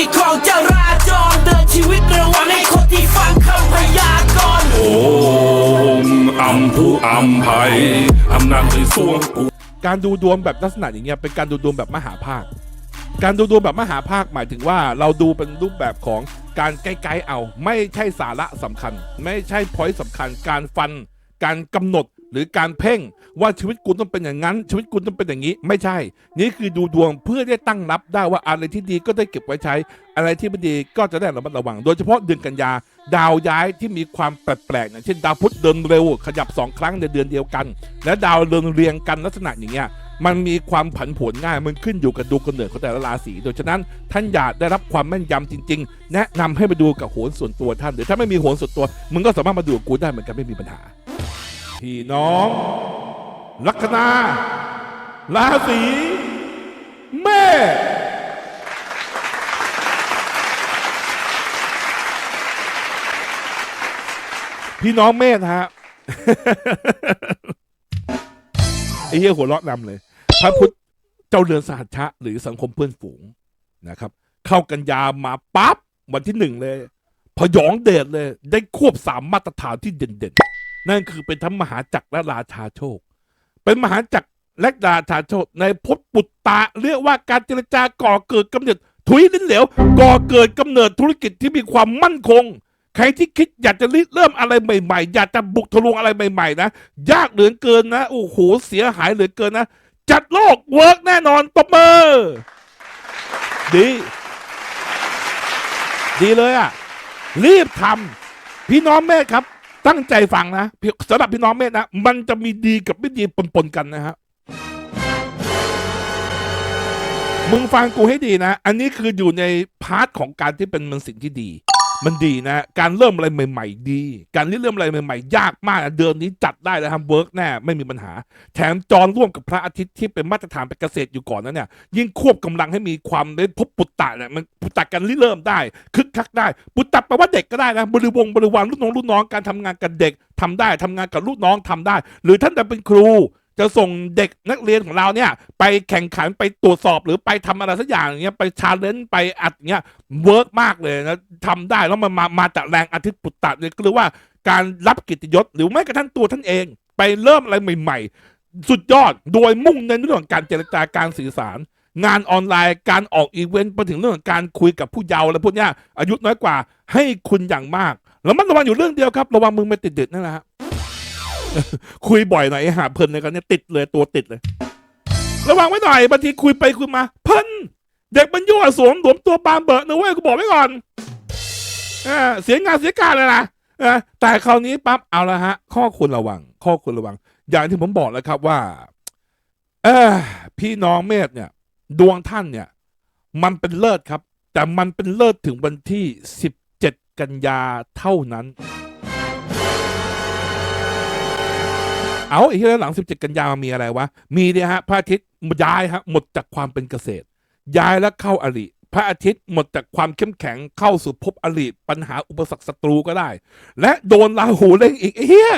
วิตของเจ้าราจรเดินชีวิตระวังให้คนที่ฟังคำพยากรณ์โอมอัมพุอัมภัยอำนาจในสวงปูการดูดวงแบบลักษณะอย่างเงี้ยเป็นการดูดวงแบบมหาภาค การดูดวงแบบมหาภาคหมายถึงว่าเราดูเป็นรูปแบบของการใกล้ๆเอา ไม่ใช่สาระสำคัญ ไม่ใช่พอยต์สำคัญ การฟัน การกำหนด หรือการเพ่งว่าชีวิตคุณต้องเป็นอย่างนั้น ชีวิตคุณต้องเป็นอย่างนี้ ไม่ใช่ นี่คือดูดวงเพื่อได้ตั้งรับได้ว่าอะไรที่ดีก็ได้เก็บไว้ใช้ อะไรที่ไม่ดีก็จะได้ระมัดระวัง โดยเฉพาะเดือนกันยา ดาวย้ายที่มีความแปลกๆอย่างเช่นดาวพุธเดินเร็ว ขยับสองครั้งในเดือนเดียวกัน และดาวเดินเรียงกันลักษณะอย่างเงี้ยมันมีความผันผวนง่าย มันขึ้นอยู่กับดวงกำเนิดของแต่ละราศี โดยฉะนั้นท่านอยากได้รับความแม่นยำจริง ๆ แนะนำให้มาดูกับโหนส่วนตัวท่าน หรือถ้าไม่มีโหนส่วนตัว มึงก็สามารถมาดูกับกูได้เหมือนกันไม่มีปัญหา พี่น้อง ลัคนาราศีเมษพี่น้องเมษฮะไอ้เหี้ยหัวเราะนำเลย พระพุทธเจ้าเรือนสหัชชะ หรือสังคมเพื่อนฝูงนะครับ เข้ากันยามาปั๊บวันที่หนึ่งเลย พยองเดชเลย ได้ควบสามมาตรฐานที่เด่นๆ นั่นคือเป็นทั้งมหาจักรและราชาโชค เป็นมหาจักรและราชาโชคในพจน์ปุตตะเรียกว่าการเจรจาก่อเกิดกำเนิดทุยลิ้นเหลวก่อเกิดกำเนิดธุรกิจที่มีความมั่นคง ใครที่คิดอยากจะริเริ่มอะไรใหม่ๆ อยากจะบุกทะลวงอะไรใหม่ๆนะยากเหลือเกินนะโอ้โหเสียหายเหลือเกินนะ จัดโลกเวิร์กแน่นอนตบมือดี ดีเลยอะ รีบทำพี่น้องเมฆครับ ตั้งใจฟังนะสำหรับพี่น้องเมธนะ มันจะมีดีกับไม่ดีปนๆกันนะฮะมึงฟังกูให้ดีนะ อันนี้คืออยู่ในพาร์ทของการที่เป็นมันสิ่งที่ดี มันดีนะ การเริ่มอะไรใหม่ ๆ ดี การเริ่มอะไรใหม่ๆ ยากมากนะเดือนนี้จัดได้แล้วทำเวิร์กแน่ไม่มีปัญหา แถมจรร่วมกับพระอาทิตย์ที่เป็นมาตรฐานเป็นเกษตรอยู่ก่อนนั้นเนี่ย ยิ่งควบกำลังให้มีความได้พบปุตตะเนี่ยมันปุตตะกันริเริ่มได้คึกคักได้ ปุตตะแปลว่าเด็กก็ได้นะบริวงบริวารรุ่นน้องรุ่นน้องการทำงานกับเด็กทำได้ทำงานกับลูกน้องทำได้ หรือท่านจะเป็นครู จะส่งเด็กนักเรียนของเราเนี่ย ไปแข่งขันไปตรวจสอบหรือไปทำอะไรสักอย่างเงี้ยไปชาเลนจ์ไปอัดเงี้ยเวิร์กมากเลยนะทำได้แล้วมันมามาจากแรงอาทิตย์ปุตตะเนี่ยก็เรียกว่าการรับกิตยศหรือแม้กระทั่งตัวท่านเอง ไปเริ่มอะไรใหม่ ๆ สุดยอดโดยมุ่งในเรื่องของการเจรจาการสื่อสาร งานออนไลน์การออกอีเวนต์ไปถึงเรื่องของการคุยกับผู้เยาว์อะไรพวกเนี้ยอายุน้อยกว่าให้คุณอย่างมากแล้วมันระวังอยู่เรื่องเดียวครับ ระวังมึงไม่ติดเด็ดนั่นแหละฮะ คุยบ่อยหน่อยไอ้หาเพลินในกันเนี่ยติดเลยตัวติดเลย ระวังไว้หน่อยบางทีคุยไปคุยมาเพลินเด็กมันยั่วสวมหลวมตัวปามเบิร์นะเว้ยกูบอกไว้ก่อนอ่าเสียงานเสียการเลยนะอ่าแต่คราวนี้ปั๊บเอาละฮะ ข้อควรระวัง ข้อควรระวัง อย่างที่ผมบอกแล้วครับว่า เออพี่น้องเมธเนี่ย ดวงท่านเนี่ย มันเป็นเลิศครับ แต่มันเป็นเลิศถึงวันที่ 17 กันยาเท่านั้น เอาไอ้ที่แล้วหลัง 17 กันยามันมีอะไรวะ มีเนี่ยฮะพระอาทิตย์ย้ายฮะหมดจากความเป็นเกษตร ย้ายแล้วเข้าอริพระอาทิตย์หมดจากความเข้มแข็งเข้าสู่ภพอริปัญหาอุปสรรคศัตรูก็ได้ และโดนราหูเล่งอีกไอ้เหี้ย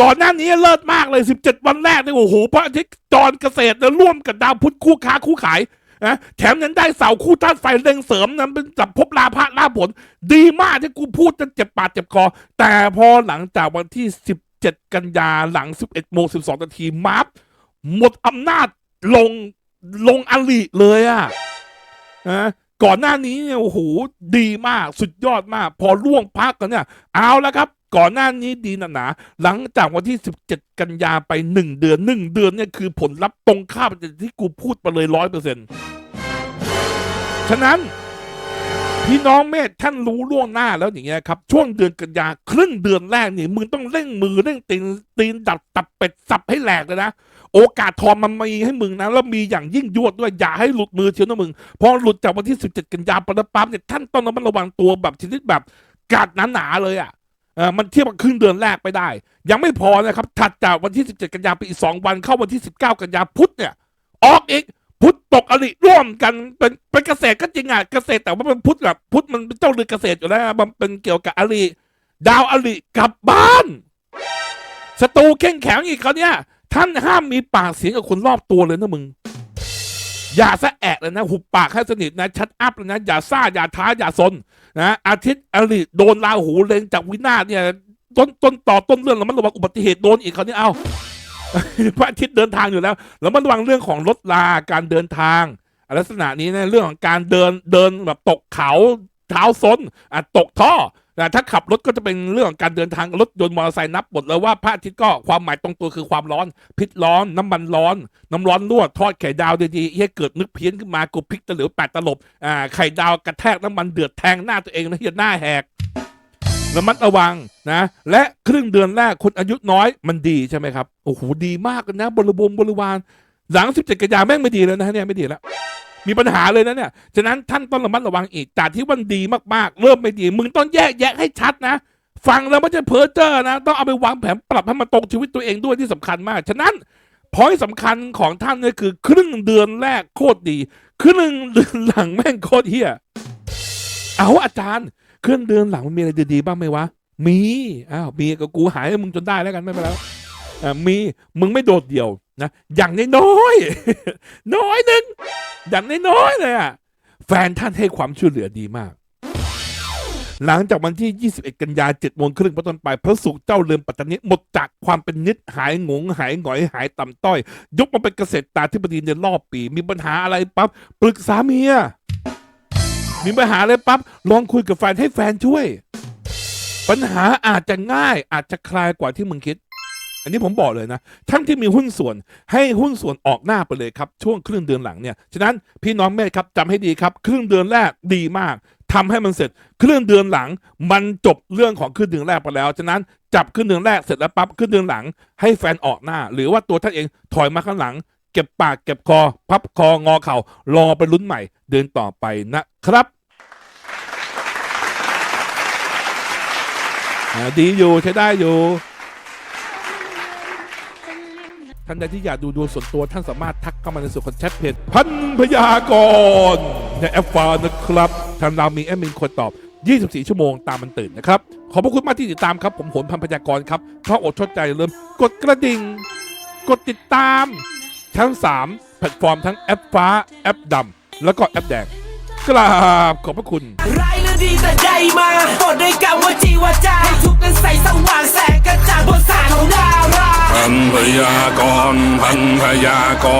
ก่อนหน้านี้เลิศมากเลย 17 วันแรกเนี่ยโอ้โหพระอาทิตย์จรเกษตรแล้วร่วมกับดาวพุธคู่ค้าคู่ขายนะแถมยังได้เสาคู่ธาตุไฟเร่งเสริมนั้นเป็นจับพบลาภะลาผล ดีมากที่กูพูดจนเจ็บปากเจ็บคอแต่พอหลังจากวันที่ 17 กันยาหลัง 11โมง12นาทีมัฟหมดอำนาจลงลงอลิเลยอะนะก่อนหน้านี้เนี่ยโอ้โหดีมากสุดยอดมาก พอล่วงพักกันเนี่ย เอาแล้วครับ ก่อนหน้านี้ดีหนาหนาหลังจากวันที่ 17 กันยาไป 1 เดือน 1 เดือนเนี่ยคือผลลัพธ์ตรงข้ามที่กูพูดไปเลยร้อยเปอร์เซ็นต์ฉะนั้น พี่น้องเมธท่านรู้ล่วงหน้าแล้วอย่างเงี้ยครับ ช่วงเดือนกันยาครึ่งเดือนแรกนี่มึงต้องเร่งมือเร่งตีนตีนดับตับเป็ดสับให้แหลกเลยนะโอกาสทองมันมีให้มึงนะแล้วมีอย่างยิ่งยวดด้วยอย่าให้หลุดมือเชียวนะมึงพอหลุดจากวันที่ 17 กันยาปปั๊บเนี่ยท่านต้องระมัดระวังตัวแบบชนิดแบบกัดหนาๆเลยอะมันเทียบกับครึ่งเดือนแรกไปได้ ยังไม่พอนะครับถัดจากวันที่ 17 กันยาไปอีก 2 วันเข้าวันที่ 19 กันยาพุธเนี่ยออกอีก พุทธตกอริร่วมกันเป็นเป็นเกษตรก็จริงอะเกษตรแต่ว่ามันพุทธแบบพุทธมันเป็นเจ้าเรือเกษตรอยู่แล้วมันเป็นเกี่ยวกับอริดาวอริกลับบ้านศัตรูเข้งแข็งอีกเขาเนี่ยท่านห้ามมีปากเสียงกับคนรอบตัวเลยนะมึง อย่าซะแอะเลยนะ หุบปากให้สนิทนะ ชัดอัพเลยนะ อย่าซ่า อย่าท้า อย่าซนนะอาทิตย์อริโดนลาหูเลงจากวินาศเนี่ย ต้นต้นต่อต้นเรื่องแล้วมันระวังอุบัติเหตุโดนอีกเขาวนี่ยเอา พระอาทิตย์เดินทางอยู่แล้วแล้วมันระวังเรื่องของรถลาการเดินทางลักษณะนี้นะเรื่องของการเดินเดินแบบตกเขาเท้าซนอะตกท่อนะถ้าขับรถก็จะเป็นเรื่องของการเดินทางรถยนต์มอเตอร์ไซค์นับหมดเลยว่าพระอาทิตย์ก็ความหมายตรงตัวคือความร้อน พิษร้อน น้ำมันร้อน น้ำร้อนลวทอดไข่ดาวดีๆให้เกิดนึกเพี้ยนขึ้นมากูพลิกตะหลิวแปดตลบอ่าไข่ดาวกระแทกน้ำมันเดือดแทงหน้าตัวเองนะเฮียหน้าแหก ระมัดระวังนะ และครึ่งเดือนแรกคนอายุน้อยมันดีใช่ไหมครับ โอ้โห ดีมากเลยนะ บริบงบริวารหลัง 17 กันยาแม่งไม่ดีแล้วนะเนี่ยไม่ดีแล้ว มีปัญหาเลยนะเนี่ย ฉะนั้นท่านต้องระมัดระวังอีกจากที่วันดีมากๆ เริ่มไม่ดี มึงต้องแยกแยะให้ชัดนะ ฟังแล้วไม่ใช่เพ้อเจ้อนะ ต้องเอาไปวางแผนปรับให้มันตรงชีวิตตัวเองด้วยที่สำคัญมาก ฉะนั้นพอยสำคัญของท่านเนี่ยคือ ครึ่งเดือนแรกโคตรดี ครึ่งเดือนหลังแม่งโคตรเฮียเอาอาจารย์ เครึ่องเดือนหลังมันมีอะไรดีๆบ้างไหมวะ มี อ้าว มีก็กูหายให้มึงจนได้แล้วกันไม่เป็นไรแล้วอ่ามี มึงไม่โดดเดี่ยวนะ อย่างน้อยๆ น้อยหนึ่งอย่างน้อยๆเลยอะ แฟนท่านให้ความช่วยเหลือดีมาก หลังจากวันที่ 21 กันยา7โมงครึ่งเป็นต้นไป พระสุขเจ้าเรือนปัตตานีหมดจากความเป็นนิดหายงงหายหงอยหายต่ำต้อย ยกมาเป็นเกษตรตาธิบดีในรอบปี มีปัญหาอะไรปั๊บปรึกษาเมีย มีปัญหาอะไรปั๊บลองคุยกับแฟนให้แฟนช่วย ปัญหาอาจจะง่ายอาจจะคลายกว่าที่มึงคิด อันนี้ผมบอกเลยนะท่านที่มีหุ้นส่วนให้หุ้นส่วนออกหน้าไปเลยครับ ช่วงครึ่งเดือนหลังเนี่ยฉะนั้นพี่น้องเมธครับจำให้ดีครับ ครึ่งเดือนแรกดีมากทำให้มันเสร็จครึ่งเดือนหลัง มันจบเรื่องของครึ่งเดือนแรกไปแล้ว ฉะนั้นจับครึ่งเดือนแรกเสร็จแล้วปั๊บครึ่งเดือนหลัง ให้แฟนออกหน้า หรือว่าตัวท่านเองถอยมาข้างหลัง เก็บปากเก็บคอ พับคองอเข่ารอไปลุ้นใหม่ เดินต่อไปนะครับดีอยู่ใช้ได้อยู่ ท่านใดที่อยากดูดวงส่วนตัวท่านสามารถทักเข้ามาในส่วนของแชทเพจพันพยากรณ์ในแอปฟ้านะครับทางเรามีแอดมินคนตอบ 24 ชั่วโมงตามมันตื่นนะครับ ขอบพระคุณมากที่ติดตามครับ ผมโหนพันพยากรณ์ครับเข้าอดชดใจอย่มกดกระดิ่ง กดติดตาม ทั้ง 3 แพลตฟอร์มทั้งแอปฟ้า แอปดำแล้วก็แอปแดงกราบขอบพระคุณร้ายหรือดีแต่ใจมาบทด้วยกรรมว่าจีว่าจาให้ทุกข์นั้นใสสว่างแสงกระจ่างบนสายของดาราพันพยากรพันพยากร